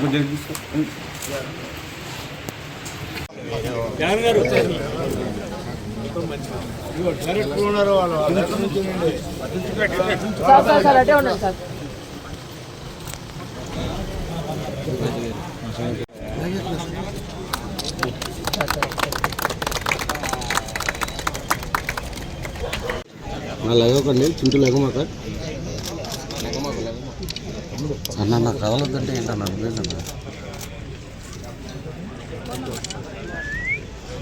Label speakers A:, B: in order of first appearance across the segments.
A: కొంచెం తీసుకో
B: sir sir sir అటే సార్
C: అన్న నాకు కదలొద్దంటే ఏంటన్నా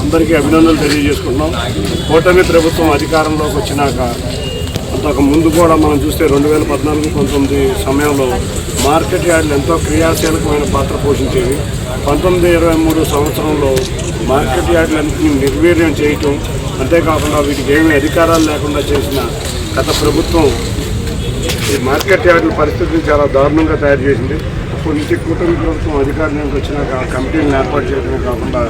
D: అందరికీ అభినందనలు తెలియజేసుకుంటున్నాం. కూటమి ప్రభుత్వం అధికారంలోకి వచ్చినాక అంతకు ముందు కూడా మనం చూస్తే రెండు వేల పద్నాలుగు పంతొమ్మిది సమయంలో మార్కెట్ యార్డులు ఎంతో క్రియాశీలకమైన పాత్ర పోషించేవి. పంతొమ్మిది ఇరవై మూడు సంవత్సరంలో మార్కెట్ యార్డులన్నింటినీ నిర్వీర్యం చేయటం అంతేకాకుండా వీటికి ఏమి అధికారాలు లేకుండా చేసిన గత ప్రభుత్వం ఈ మార్కెట్ యార్డుల పరిస్థితిని చాలా దారుణంగా తయారు చేసింది. అప్పటి నుంచి కూటమి ప్రభుత్వం అధికారంలోకి వచ్చినాక కమిటీని కమిటీలను ఏర్పాటు చేయడమే కాకుండా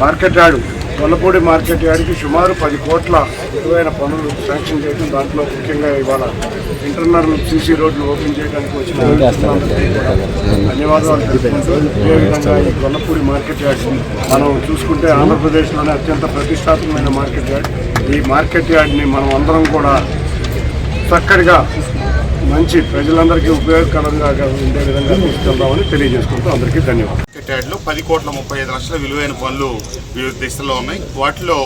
D: మార్కెట్ యార్డు గొల్లపూడి మార్కెట్ యార్డుకి సుమారు పది కోట్ల విలువైన పనులు శాంక్షన్ చేయడం దాంట్లో ముఖ్యంగా ఇవాళ ఇంటర్నల్ సీసీ రోడ్లు ఓపెన్ చేయడానికి వచ్చిన ధన్యవాదాలు తెలుపుకుంటూ అదేవిధంగా ఈ గొల్లపూడి మార్కెట్ యార్డ్ మనం చూసుకుంటే ఆంధ్రప్రదేశ్లోనే అత్యంత ప్రతిష్టాత్మకమైన మార్కెట్ యార్డ్. ఈ మార్కెట్ యార్డ్ని మనం అందరం కూడా చక్కటిగా మంచి ప్రజలందరికీ ఉపయోగకరంగా ఉండే విధంగా తీసుకెళ్దామని తెలియజేసుకుంటూ అందరికీ ధన్యవాదాలు.
E: మార్కెట్ పది కోట్ల ముప్పై ఐదు లక్షల విలువైన పనులు వివిధ దిశల్లో ఉన్నాయి. వాటిలో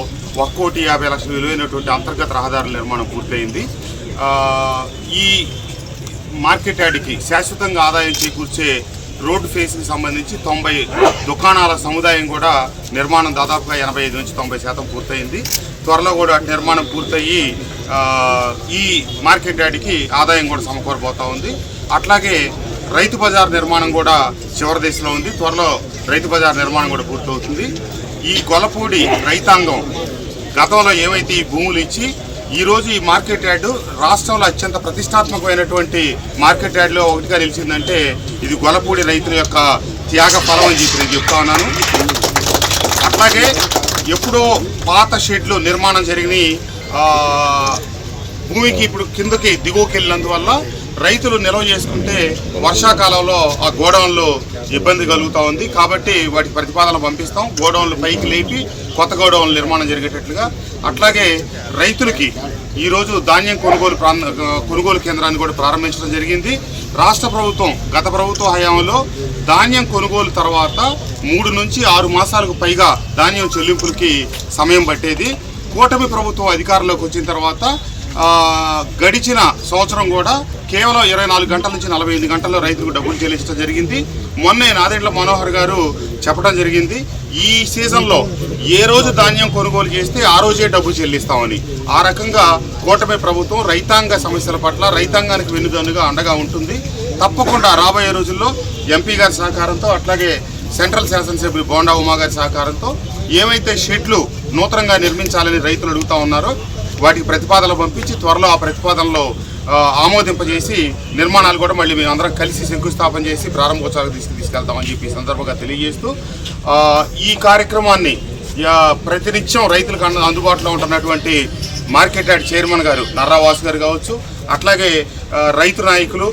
E: ఒక కోటి యాభై లక్షల విలువైనటువంటి అంతర్గత రహదారుల నిర్మాణం పూర్తయింది. ఈ మార్కెట్ యార్డ్కి శాశ్వతంగా ఆదాయం చేకూర్చే రోడ్డు ఫేస్కి సంబంధించి తొంభై దుకాణాల సముదాయం కూడా నిర్మాణం దాదాపుగా ఎనభై ఐదు నుంచి తొంభై శాతం పూర్తయింది. త్వరలో కూడా నిర్మాణం పూర్తయ్యి ఈ మార్కెట్ యార్డ్కి ఆదాయం కూడా సమకూరబోతూ ఉంది. అట్లాగే రైతు బజార్ నిర్మాణం కూడా చివరి దశలో ఉంది. త్వరలో రైతు బజార్ నిర్మాణం కూడా పూర్తవుతుంది. ఈ గొల్లపూడి రైతాంగం గతంలో ఏవైతే ఈ భూములు ఇచ్చి ఈరోజు ఈ మార్కెట్ యార్డు రాష్ట్రంలో అత్యంత ప్రతిష్టాత్మకమైనటువంటి మార్కెట్ యార్డులో ఒకటిగా నిలిచిందంటే ఇది గొలపూడి రైతుల యొక్క త్యాగ ఫలం అని చెప్పి నేను చెప్తా ఉన్నాను. అట్లాగే ఎప్పుడో పాత షెడ్లు నిర్మాణం జరిగినాయి. భూమికి ఇప్పుడు కిందకి దిగువకి వెళ్ళినందువల్ల రైతులు నిల్వ చేసుకుంటే వర్షాకాలంలో ఆ గోడౌన్లు ఇబ్బంది కలుగుతూ ఉంది. కాబట్టి వాటి ప్రతిపాదన పంపిస్తాం. గోడౌన్లు పైకి లేపి కొత్త గోడౌన్లు నిర్మాణం జరిగేటట్లుగా. అట్లాగే రైతులకి ఈరోజు ధాన్యం కొనుగోలు కొనుగోలు కేంద్రాన్ని కూడా ప్రారంభించడం జరిగింది. రాష్ట్ర ప్రభుత్వం గత ప్రభుత్వ హయాంలో ధాన్యం కొనుగోలు తర్వాత మూడు నుంచి ఆరు మాసాలకు పైగా ధాన్యం చెల్లింపులకి సమయం పట్టేది. కూటమి ప్రభుత్వం అధికారంలోకి వచ్చిన తర్వాత గడిచిన సంవత్సరం కూడా కేవలం ఇరవై నాలుగు గంటల నుంచి నలభై ఐదు గంటల్లో రైతులకు డబ్బులు చెల్లించడం జరిగింది. మొన్న నాదెండ్ల మనోహర్ గారు చెప్పడం జరిగింది ఈ సీజన్లో ఏ రోజు ధాన్యం కొనుగోలు చేస్తే ఆ రోజే డబ్బు చెల్లిస్తామని. ఆ రకంగా కూటమి ప్రభుత్వం రైతాంగ సమస్యల పట్ల రైతాంగానికి వెన్నుదన్నుగా అండగా ఉంటుంది. తప్పకుండా రాబోయే రోజుల్లో ఎంపీ గారి సహకారంతో అట్లాగే సెంట్రల్ శాసనసభ్యులు బోండా ఉమా గారి సహకారంతో ఏమైతే షెడ్లు నూతనంగా నిర్మించాలని రైతులు అడుగుతా ఉన్నారో వాటికి ప్రతిపాదనలు పంపించి త్వరలో ఆ ప్రతిపాదనలో ఆమోదింపజేసి నిర్మాణాలు కూడా మళ్ళీ మేము అందరం కలిసి శంకుస్థాపన చేసి ప్రారంభోత్సవాలకు తీసుకు తీసుకెళ్తామని చెప్పి సందర్భంగా తెలియజేస్తూ ఈ కార్యక్రమాన్ని ప్రతినిత్యం రైతులకు అందుబాటులో ఉంటున్నటువంటి మార్కెట్ యార్డ్ చైర్మన్ గారు నర్రావాసు గారు కావచ్చు అట్లాగే రైతు నాయకులు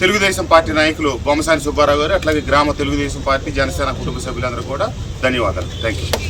E: తెలుగుదేశం పార్టీ నాయకులు బొమ్మసాని సుబ్బారావు గారు అట్లాగే గ్రామ తెలుగుదేశం పార్టీ జనసేన కుటుంబ సభ్యులందరూ కూడా ధన్యవాదాలు. Thank you